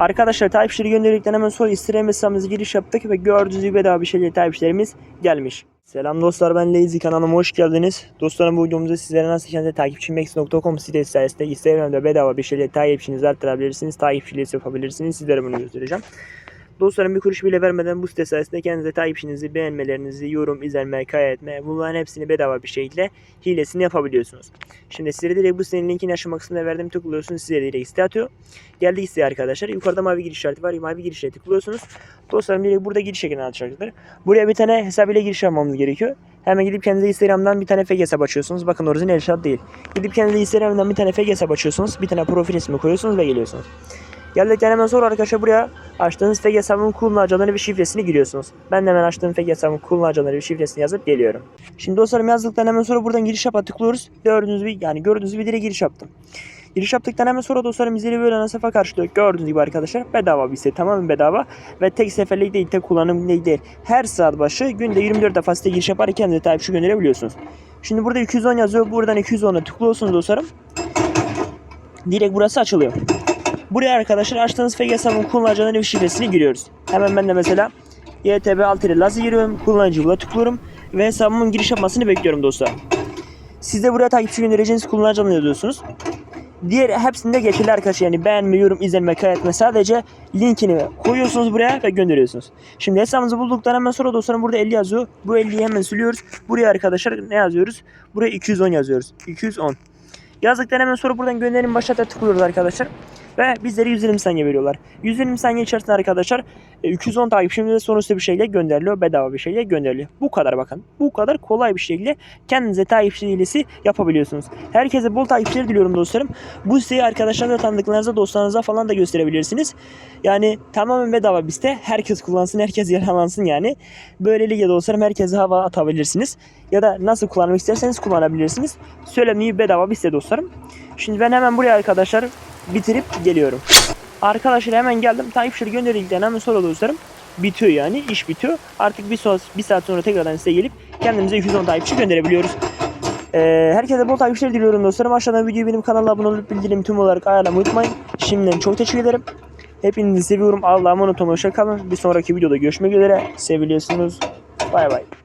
Arkadaşlar gönderdikten hemen sonra Instagram hesabımıza giriş yaptık ve gördüğünüz gibi bedava bir şekilde takipçilerimiz gelmiş. Selam dostlar ben Lazy kanalıma hoş geldiniz. Dostlarım bu videomuzda sizlere nasıl kendinize takipçimex.com sitesi sayesinde Instagram'da bedava bir şekilde takipçinizi arttırabilirsiniz. Takipçiliği yapabilirsiniz. Sizlere bunu göstereceğim. Dostlarım bir kuruş bile vermeden bu site sayesinde kendinize takipçinizi, beğenmelerinizi, yorum, izlenme, kaydetme bunların hepsini bedava bir şekilde hilesini yapabiliyorsunuz. Şimdi sizlere direkt bu sitenin linkini aşağı kısmına verdim tıklıyorsunuz size direkt site atıyor. Geldik siteye arkadaşlar. Yukarıda mavi giriş işareti var. Mavi girişe tıklıyorsunuz. Dostlarım direkt burada giriş ekranı açacaktır. Buraya bir tane hesap ile giriş yapmamız gerekiyor. Hemen gidip kendinize Instagram'dan bir tane fake hesap açıyorsunuz. Bakın orijinal hesap değil. Gidip kendinize Instagram'dan bir tane fake hesap açıyorsunuz. Bir tane profil ismi koyuyorsunuz ve geliyorsunuz. Geldikten hemen sonra arkadaşlar buraya açtığınız fake hesabın kullanıcıları ve şifresini giriyorsunuz. Ben de hemen açtığım fake hesabın kullanıcıları ve şifresini yazıp geliyorum. Şimdi dostlarım yazdıktan hemen sonra buradan giriş yapa tıklıyoruz. Gördüğünüz gibi yani gördüğünüz gibi direkt giriş yaptım. Giriş yaptıktan hemen sonra dostlarım bizleri böyle ana sayfa karşılıyor. Gördüğünüz gibi arkadaşlar bedava bir site tamamen bedava ve tek seferlik değil tek kullanım değil. Her saat başı günde 24 defa site giriş yaparak kendinize takipçi gönderebiliyorsunuz. Şimdi burada 210 yazıyor. Buradan 210'a tıklıyorsunuz dostlarım. Direkt burası açılıyor. Buraya arkadaşlar açtığınız fake hesabın kullanıcılarının ve şifresini giriyoruz. Hemen ben de mesela YTB 6 ile Laz'ı giriyorum. Kullanıcı bula tıklıyorum. Ve hesabımın giriş yapmasını bekliyorum dostlar. Siz de buraya takipçi göndereceğiniz kullanıcı yazıyorsunuz. Diğer hepsinde geçerli arkadaşlar yani beğenme, yorum, izlenme, kaydetme sadece linkini koyuyorsunuz buraya ve gönderiyorsunuz. Şimdi hesabımızı bulduktan hemen sonra dostlarım burada 50 yazıyor. Bu 50'yi hemen siliyoruz. Buraya arkadaşlar ne yazıyoruz? Buraya 210 yazıyoruz. 210. Yazdıktan hemen sonra buradan gönderim başlata tıklıyoruz arkadaşlar. Ve bizlere 120 saniye veriyorlar. 120 saniye içerisinde arkadaşlar e, 210 takipçimize sonuçta bir şekilde gönderiliyor. Bedava bir şekilde gönderiliyor. Bu kadar bakın. Bu kadar kolay bir şekilde kendinize takipçi hilesi yapabiliyorsunuz. Herkese bol takipçiler diliyorum dostlarım. Bu siteyi arkadaşlarınıza, tanıdıklarınıza, dostlarınıza falan da gösterebilirsiniz. Yani tamamen bedava bir site. Herkes kullansın, herkes yararlansın yani. Böylelikle dostlarım herkese hava atabilirsiniz. Ya da nasıl kullanmak isterseniz kullanabilirsiniz. Söylemliği bedava bir site dostlarım. Şimdi ben hemen buraya arkadaşlar bitirip geliyorum. Arkadaşlar hemen geldim. Takipçileri gönderdikten hemen sonra dostlarım bitiyor yani. iş bitiyor. Artık bir saat, bir saat sonra tekrardan size gelip kendimize 210 takipçi gönderebiliyoruz. Ee, herkese bol takipçiler diliyorum dostlarım. Aşağıdan videoyu benim kanala abone olup bildirim tüm olarak ayarlamayı unutmayın. Şimdiden çok teşekkür ederim. Hepinizi seviyorum. Allah'a emanet olun. Hoşça kalın. Bir sonraki videoda görüşmek üzere. Seviliyorsunuz. Bay bay.